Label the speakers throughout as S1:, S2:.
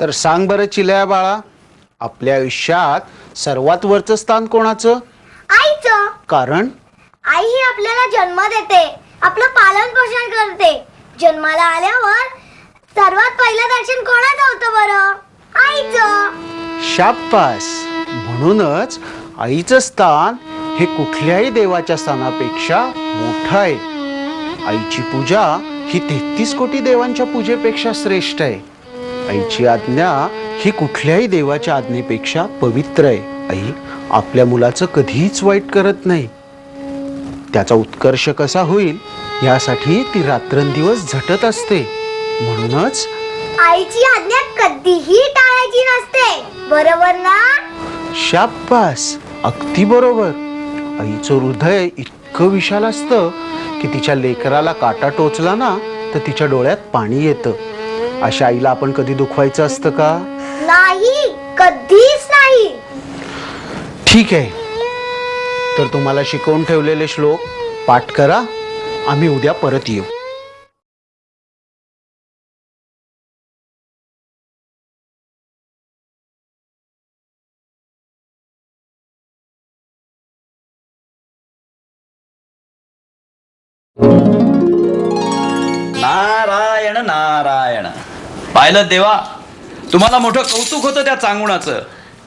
S1: तर सांग बरं चिल्या बाळा आपल्या आयुष्यात सर्वात वरचं स्थान कोणाचं?
S2: आईचं.
S1: कारण?
S2: आई ही आपल्याला जन्म देते आपलं पालन पोषण करते. जन्माला आल्यावर सर्वात पहिलं दर्शन कोणाचं होतं बरं? आईचं.
S1: शाप्पास म्हणूनच आईचं स्थान हे कुठल्याही देवाच्या स्थानापेक्षा मोठं आहे. आईची पूजा ही तेहतीस कोटी देवांच्या पूजेपेक्षा श्रेष्ठ आहे. आईची आज्ञा ही कुठल्याही देवाच्या आज्ञेपेक्षा पवित्र आहे. आई आपल्या मुलाचं कधीच वाईट करत नाही. त्याचा उत्कर्ष कसा होईल यासाठी ती रात्रंदिवस झटत असते. म्हणूनच
S2: आईची आज्ञा कधीही टाळायची नसते. बरोबर ना?
S1: शाब्बास अगदी बरोबर. आईचं हृदय इतकं विशाल असतं की तिच्या लेकराला काटा टोचला ना तर तिच्या डोळ्यात पाणी येतं. अशा आईला आपण कधी दुखवायचं असतं का?
S2: नाही कधीच नाही.
S1: ठीक आहे. तर तुम्हाला शिकवून ठेवलेले श्लोक पाठ करा. आम्ही उद्या परत येऊ.
S3: पाहिलं देवा तुम्हाला मोठं कौतुक होतं त्या चांगुणाचं.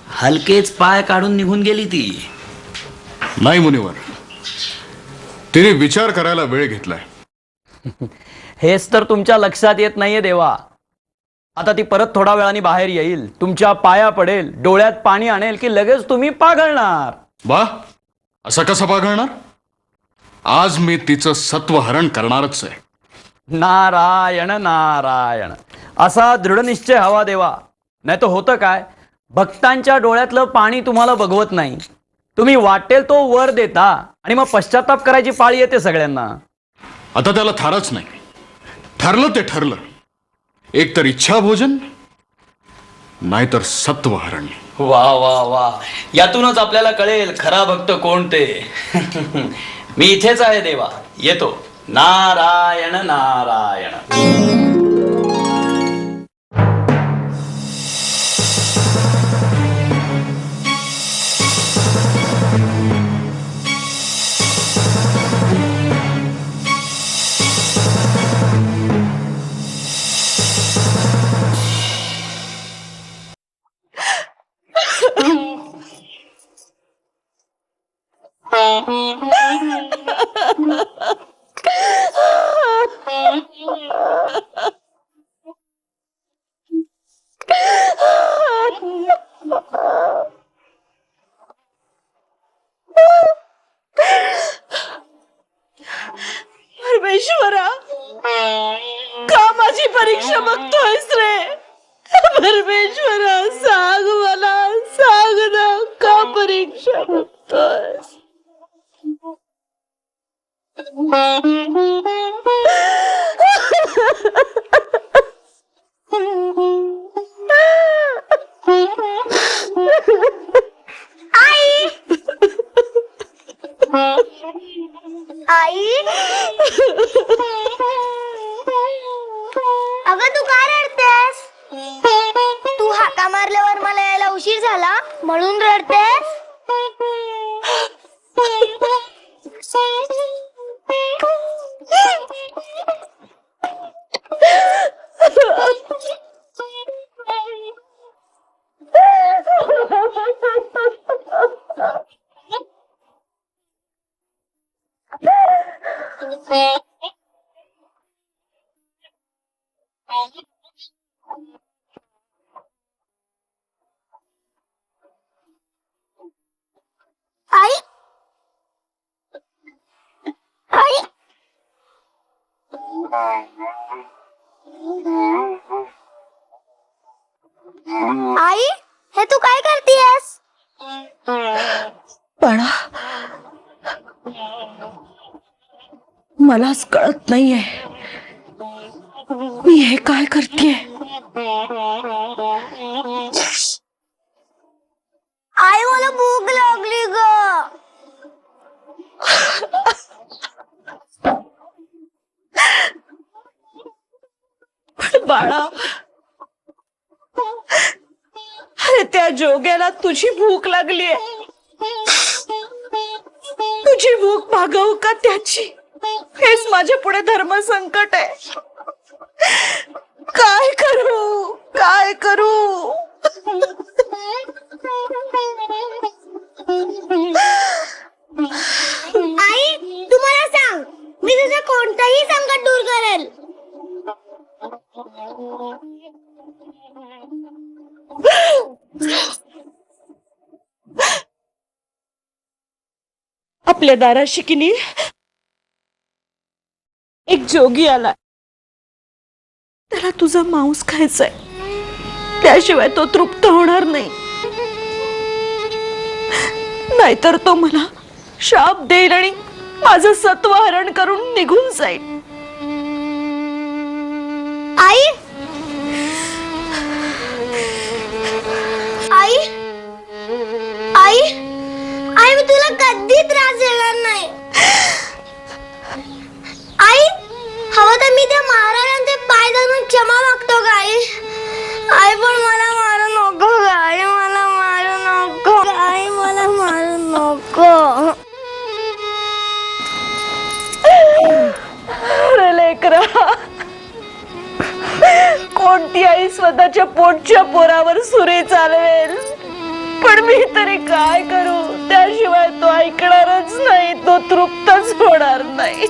S3: हलकेच पाय काढून निघून गेली ती.
S4: नाही मुनिवर तिने विचार करायला वेळ घेतलाय.
S5: हेच तर तुमच्या लक्षात येत नाहीये देवा. आता ती परत थोडा वेळाने बाहेर येईल. तुमच्या पाया पडेल डोळ्यात पाणी आणेल की लगेच तुम्ही पाघळणार.
S4: वा असं कसं पाघळणार? आज मी तिचं सत्वहरण करणारच आहे.
S5: नारायण नारायण. असा दृढ निश्चय हवा देवा. नाही तर होतं काय? भक्तांच्या डोळ्यातलं पाणी तुम्हाला बघवत नाही. तुम्ही वाटेल तो वर देता आणि मग पश्चाताप करायची पाळी येते सगळ्यांना.
S4: आता त्याला थारच नाही. ठरलं ते ठरलं. एक तर इच्छा भोजन नाहीतर सत्वहरण
S3: वा वा वा. यातूनच आपल्याला कळेल खरा भक्त कोण ते. मी इथेच आहे देवा. येतो. नारायण नारायण.
S6: परमेश्वरा का माझी परीक्षा बघतोयस रे परमेश्वरा सांग मला सांग ना का परीक्षा बघतोय
S2: आई! आई अगं तू काय रडतेस? तू हाका मारल्यावर मला यायला उशीर झाला? म्हणून रडतेस? आई आई आई हे तू काय करतीयस
S6: पण मलाच कळत नाहीये. मी हे काय करतेय?
S2: आई मला भूक लागली ग.
S6: बाळा जोग्याला तुझी भूक लागली तुझी भूक भागवू का त्याची? हेच माझ्या पुढे धर्म संकट आहे. काय करू? काय करू? आपल्या दाराशी की एक जोगी आला त्याला तुझा मांस खायचाय. त्याशिवाय तो तृप्त होणार नाही. नाहीतर तो मला शाप देईल आणि माझं सत्व हरण करून निघून जाईल.
S2: आई
S6: माझ्या पोटच्या पोरावर सुरे चालवेल. पण मी तरी काय करू? त्याशिवाय तो ऐकणारच नाही तो तृप्तच होणार नाही.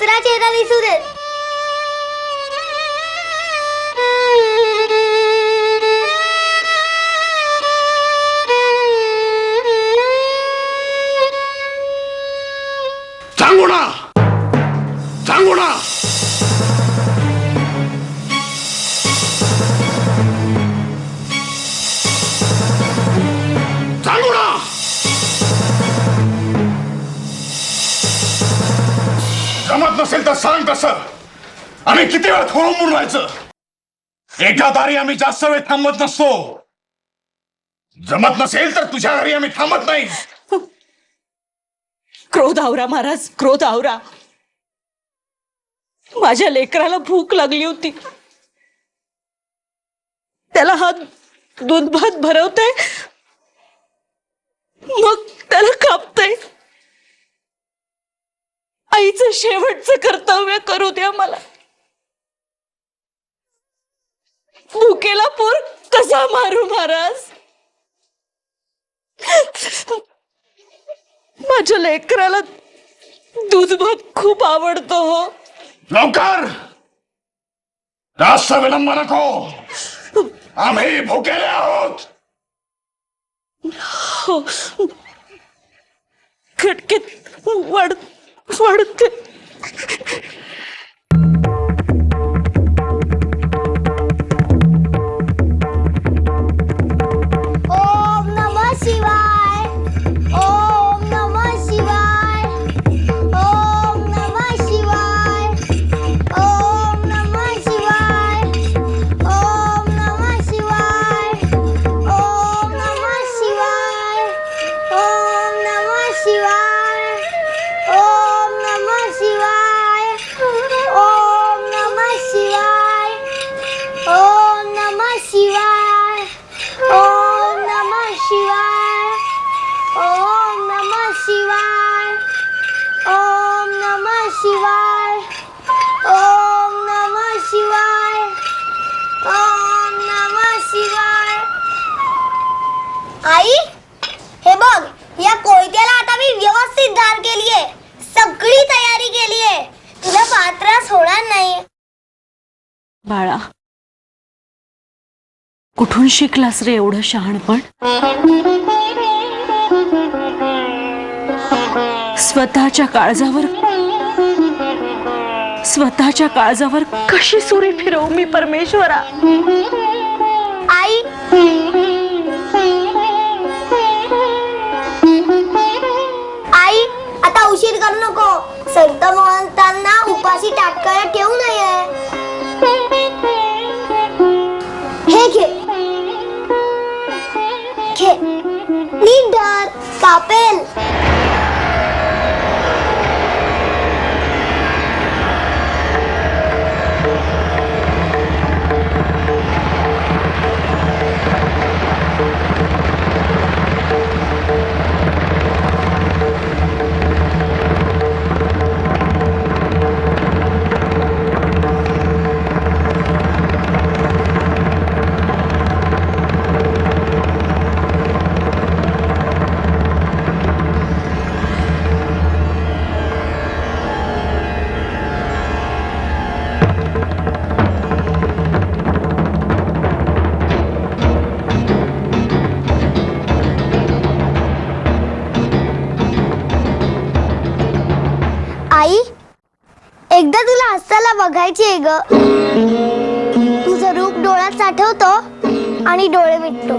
S4: சிராஜ் ஏதாவது இசுரு தாங்குடா தாங்குடா एकदा सांग तसं आम्ही किती वेळ थोडून राहायचं? एका दारी आम्ही जास्त वेळ थांबत नसतो. जमत नसेल तर तुझ्या घरी आम्ही थांबत नाही.
S6: क्रोध आवरा महाराज क्रोध आवरा. माझ्या लेकराला भूक लागली होती. त्याला हा दूध भात भरवते. मग त्याला कापते. आईचं शेवटचं कर्तव्य करू द्या मला. भुकेला पोर कसा मारू महाराज? माझ्या लेकराला दूध भात खूप आवडतो हो.
S4: लवकर! जास्त विलंब नको. आम्ही भुकेले आहोत.
S6: हो. खटकेत वाढ वाढते
S2: आई हे बघ या कोयत्याला आता मी व्यवस्थित धार केलीये. सगळी तयारी केलीये. तुला फार त्रास होणार नाही.
S6: बाळा कुठून शिकलास रे एवढं शहाणपण? स्वतःच्या काळजावर स्वतःच्या काळजावर कशी सुरी फिरवू मी परमेश्वरा?
S2: संत महंतांना उपाशी टाटकाला ठेवू नये. हे घे. घे. नीट धर कापेल. आई एकदा तुला हसायला बघायची आहे ग. तुझं रूप डोळ्यात साठवतो आणि डोळे मिटतो.